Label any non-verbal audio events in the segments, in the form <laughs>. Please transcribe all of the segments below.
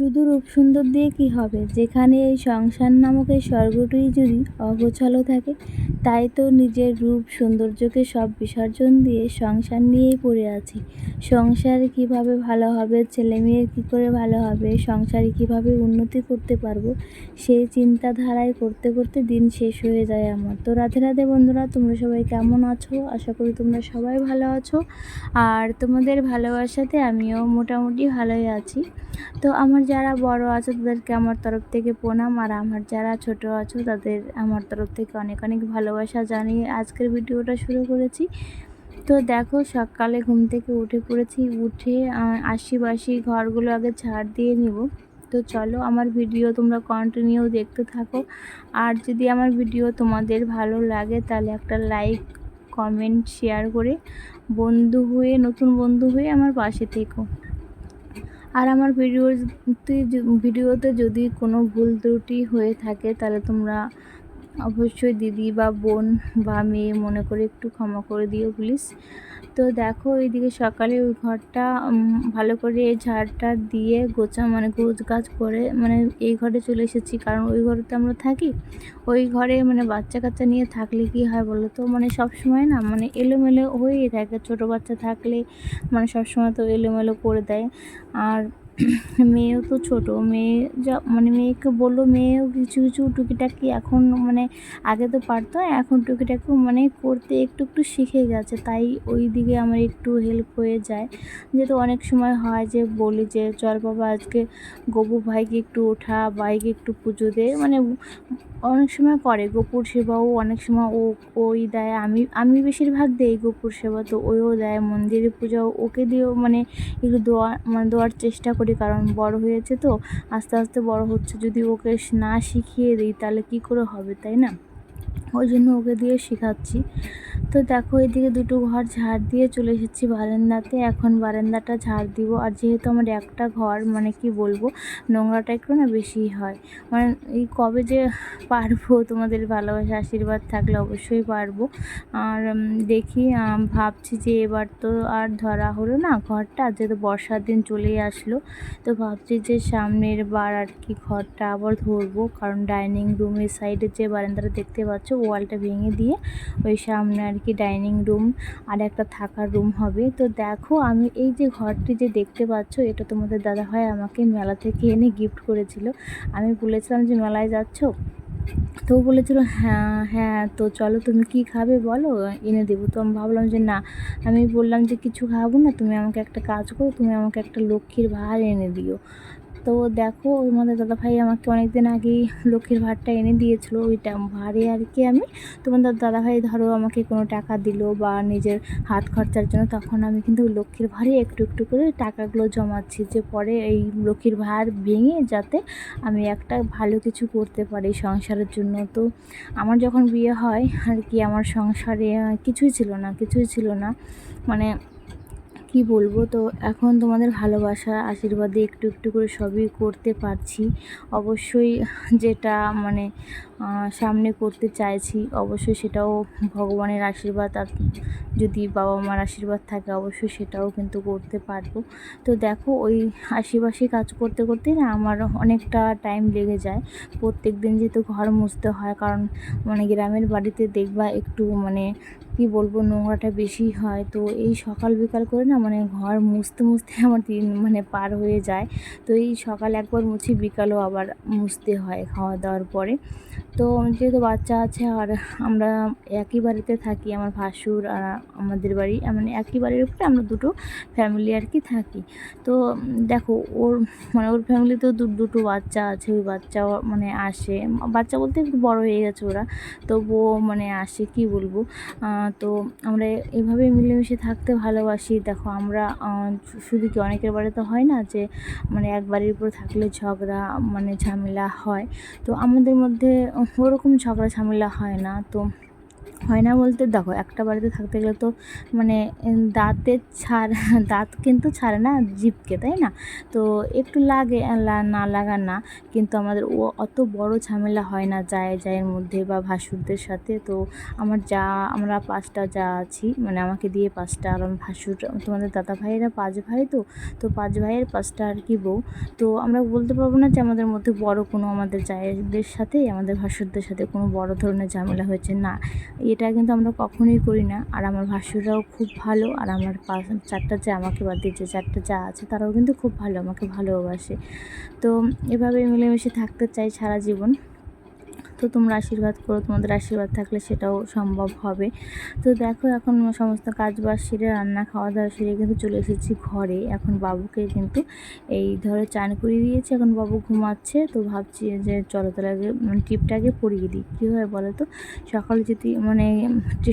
শুধু রূপ সুন্দর দিয়ে কি হবে? যেখানে এই সংসার নামক এই স্বর্গটি যদি অগোছালো থাকে, তাই তো নিজের রূপ সৌন্দর্যকে সব বিসর্জন দিয়ে সংসার নিয়েই পড়ে আছি। সংসার কীভাবে ভালো হবে ছেলে মেয়ের কী করে ভালো হবে, সংসারে কীভাবে উন্নতি করতে পারব, সেই চিন্তাধারায় করতে করতে দিন শেষ হয়ে যায় আমার। তো রাধে রাধে বন্ধুরা, তোমরা সবাই কেমন আছো? আশা করি তোমরা সবাই ভালো আছো। আর তোমাদের ভালোবাসাতে আমিও মোটামুটি ভালোই আছি। তো আমার যারা বড় আছো তাদেরকে আমার তরফ থেকে প্রণাম। আর আমার যারা ছোট আছো তাদের আমার তরফ থেকে অনেক অনেক ভালোবাসা জানিয়ে আজকের ভিডিওটা শুরু করেছি। তো দেখো সকালে ঘুম থেকে উঠে পড়েছি। উঠে আশিবাসি ঘরগুলো আগে ছাড় দিয়ে নিব। তো চলো আমার ভিডিও তোমরা কন্টিনিউ দেখতে থাকো। আর যদি আমার ভিডিও তোমাদের ভালো লাগে তাহলে একটা লাইক কমেন্ট শেয়ার করে বন্ধু হয়ে, নতুন বন্ধু হয়ে আমার পাশে থেকো। আর আমার ভিডিওতে ভিডিওতে যদি কোনো ভুল ত্রুটি হয়ে থাকে, তাহলে তোমরা অবশ্যই দিদি বা বোন বা মেয়ে মনে করে একটু ক্ষমা করে দিও প্লিজ তো দেখো এইদিকে সকালে ওই ঘরটা ভালো করে এই ঝাড়টা দিয়ে গোছা মানে গোছ গাছ করে মানে এই ঘরে চলে এসেছি। কারণ ওই ঘরে তো আমরা থাকি। ওই ঘরে মানে বাচ্চা কাচ্চা নিয়ে থাকলে কি হয় বলো তো? মানে সব সময় না মানে এলোমেলো হয়েই থাকে। ছোট বাচ্চা থাকলে মানে সবসময় তো এলোমেলো করে দেয়। আর মেয়েও তো ছোট, মেয়ে যা মানে মেয়েকে বলল মেয়েও কিছু কিছু টুকিটাকি এখন মানে আগে তো পারতো, এখন টুকিটাকি মানে করতে একটু একটু শিখে গেছে, তাই ওই দিকে আমার একটু হেল্প হয়ে যায়। যেহেতু অনেক সময় হয় যে বলি যে, চল বাবা, আজকে গবু ভাইকে একটু ওঠা বাইকে একটু পুজো দে। মানে অনেক সময় করে গোপুর সেবাও, অনেক সময় ও, ওই দেয়, আমি আমি বেশিরভাগ দেই গোপুর সেবা, তো ওইও দেয়, মন্দিরে পূজাও, ওকে দিয়েও মানে একটু দোয়া মানে দেওয়ার চেষ্টা করি। কারণ বড় হয়েছে তো। আস্তে আস্তে বড় হচ্ছে, যদি ওকে না শিখিয়ে দিই, তাহলে কি করে হবে, তাই না? ওই জন্য ওকে দিয়ে শেখাচ্ছি। তো দেখো এদিকে দুটো ঘর ঝাড় দিয়ে চলে এসেছি বারান্দাতে। এখন বারান্দাটা ঝাড় দিব। আর যেহেতু আমার একটা ঘর মানে কি বলব, নোংরাটা একটু না বেশি হয়। মানে এই কবে যে পারব, তোমাদের ভালোবাসা, আশীর্বাদ থাকলে অবশ্যই পারব। আর দেখি ভাবছি যে এবার তো আর ধরা হলো না ঘরটা। যেহেতু বর্ষার দিন চলেই আসলো। তো ভাবছি যে সামনের বার আর কি ঘরটা আবার ধরবো। কারণ ডাইনিং রুমের সাইডে যে বারান্দাটা দেখতে পাচ্ছ ওয়ালটা ভেঙে দিয়ে ওই সামনে আর কি ডাইনিং রুম আর একটা থাকার রুম হবে। তো দেখো, আমি এই যে ঘরটি যে দেখতে পাচ্ছ, এটা তোমাদের দাদা ভাই আমাকে মেলা থেকে এনে গিফট করেছিল। আমি বলেছিলাম যে, মেলায় যাচ্ছ? তো বলেছিল হ্যাঁ হ্যাঁ তো চলো তুমি কি খাবে বলো, এনে দেবো। তো আমি ভাবলাম যে, না। আমি বললাম যে, কিছু খাব না, তুমি আমাকে একটা কাজ করো, তুমি আমাকে একটা লক্ষ্মীর ভার এনে দিও। তো দেখো, ওই তোমাদের দাদাভাই আমাকে অনেক দিন আগেই লক্ষ্মীর ভাড়টা এনে দিয়েছিলো ওইটা ভাড়ে আর কি আমি। তোমাদের দাদাভাই ধরো আমাকে কোনো টাকা দিল বা নিজের হাত খরচার জন্য, তখন আমি কিন্তু লক্ষ্মীর ভাড়ে একটু একটু করে টাকাগুলো জমাচ্ছি যে পরে এই লক্ষ্মীর ভাড় ভেঙে যাতে আমি একটা ভালো কিছু করতে পারি সংসারের জন্য। তো আমার যখন বিয়ে হয় আর কি, আমার সংসারে কিছুই ছিল না, কিছুই ছিল না। মানে কি বলব? তো এখন তোমাদের ভালোবাসা, আশীর্বাদে একটু একটু করে সবই করতে পারছি। অবশ্যই যেটা মানে সামনে করতে চাইছি, অবশ্যই সেটাও ভগবানের আশীর্বাদ আর যদি বাবা মার আশীর্বাদ থাকে, অবশ্যই সেটাও কিন্তু করতে পারব। তো দেখো, ওই আশিবাসি কাজ করতে করতে না আমার অনেকটা টাইম লেগে যায়। প্রত্যেক দিন যেহেতু ঘর মুছতে হয়, কারণ মানে গ্রামের বাড়িতে দেখবা একটু মানে কি বলব, নোংরাটা বেশি হয়। তো এই সকাল বিকাল করে না মানে ঘর মুছতে মুছতে আমার দিন মানে পার হয়ে যায়। তো এই সকাল একবার মুছি, বিকালও আবার মুছতে হয় খাওয়া দাওয়ার পরে। তো যেহেতু বাচ্চা আছে আর আমরা একই বাড়িতে থাকি, আমার ভাসুর আর আমাদের বাড়ি মানে একই বাড়ির উপরে আমরা দুটো ফ্যামিলি আর কি থাকি। তো দেখো, ওর মানে ওর ফ্যামিলিতেও দুটো বাচ্চা আছে, ওই বাচ্চা মানে আসে। বাচ্চা বলতে একটু বড় হয়ে গেছে ওরা, তবুও মানে আসে, কি বলব? তো আমরা এভাবে মিলেমিশে থাকতে ভালোবাসি। দেখো, আমরা শুধু কি অনেকের বাড়িতে হয় না যে মানে এক বাড়ির উপর থাকলে ঝগড়া মানে ঝামেলা হয়। তো আমাদের মধ্যে ওরকম ঝগড়া ঝামেলা হয় না তো হয় না বলতে? দেখো, একটা বাড়িতে থাকতে গেলে তো মানে দাঁতের ছাড়, <laughs> দাঁত কিন্তু ছাড়ে না, জিভকে, তাই না? তো একটু লাগে না লাগা না, কিন্তু আমাদের ও, অত বড় ঝামেলা হয় না যায় যায়ের মধ্যে বা ভাসুরদের সাথে। তো আমার যা, আমরা পাঁচটা যা আছি মানে আমাকে দিয়ে পাঁচটা, আর ভাসুর, তোমাদের দাদা ভাইয়েরা পাঁচ ভাই তো তো পাঁচ ভাইয়ের পাঁচটা আর কি বউ। তো আমরা বলতে পারব না যে আমাদের মধ্যে বড় কোনো আমাদের জায়েদের সাথে, আমাদের ভাসুরদের সাথে কোনো বড় ধরনের ঝামেলা হয়েছে না। এটা কিন্তু আমরা কখনোই করি না। আর আমার ভাসুররাও খুব ভালো। আর আমার চারটা যা আমাকে বাদ দিয়ে যে চারটা যা আছে তারাও কিন্তু খুব ভালো, আমাকে ভালোবাসে। তো এভাবে মিলেমিশে থাকতে চাই সারা জীবন। তো তোমরা আশীর্বাদ করো, তোমাদের আশীর্বাদ থাকলে সেটাও সম্ভব হবে। তো দেখো এখন সমস্ত কাজ বাজ সেরে, রান্না খাওয়া দাওয়া সেরে কিন্তু চলে এসেছি ঘরে। এখন বাবুকে কিন্তু এই ধরো চান করিয়ে দিয়েছি, এখন বাবু ঘুমাচ্ছে। তো ভাবছি যে চলো তাহলে আগে মানে টিপটাকে পরিয়ে দিই। কী হয় বলো তো? সকালে যদি মানে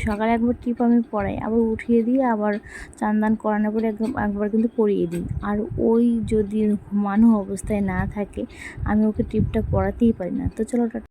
সকালে একবার টিপ আমি পড়াই, আবার উঠিয়ে দিয়ে আবার চান দান করানোর পরে একবার কিন্তু পরিয়ে দিই। আর ওই যদি ঘুমানো অবস্থায় না থাকে, আমি ওকে টিপটা পড়াতেই পারি না। তো চলো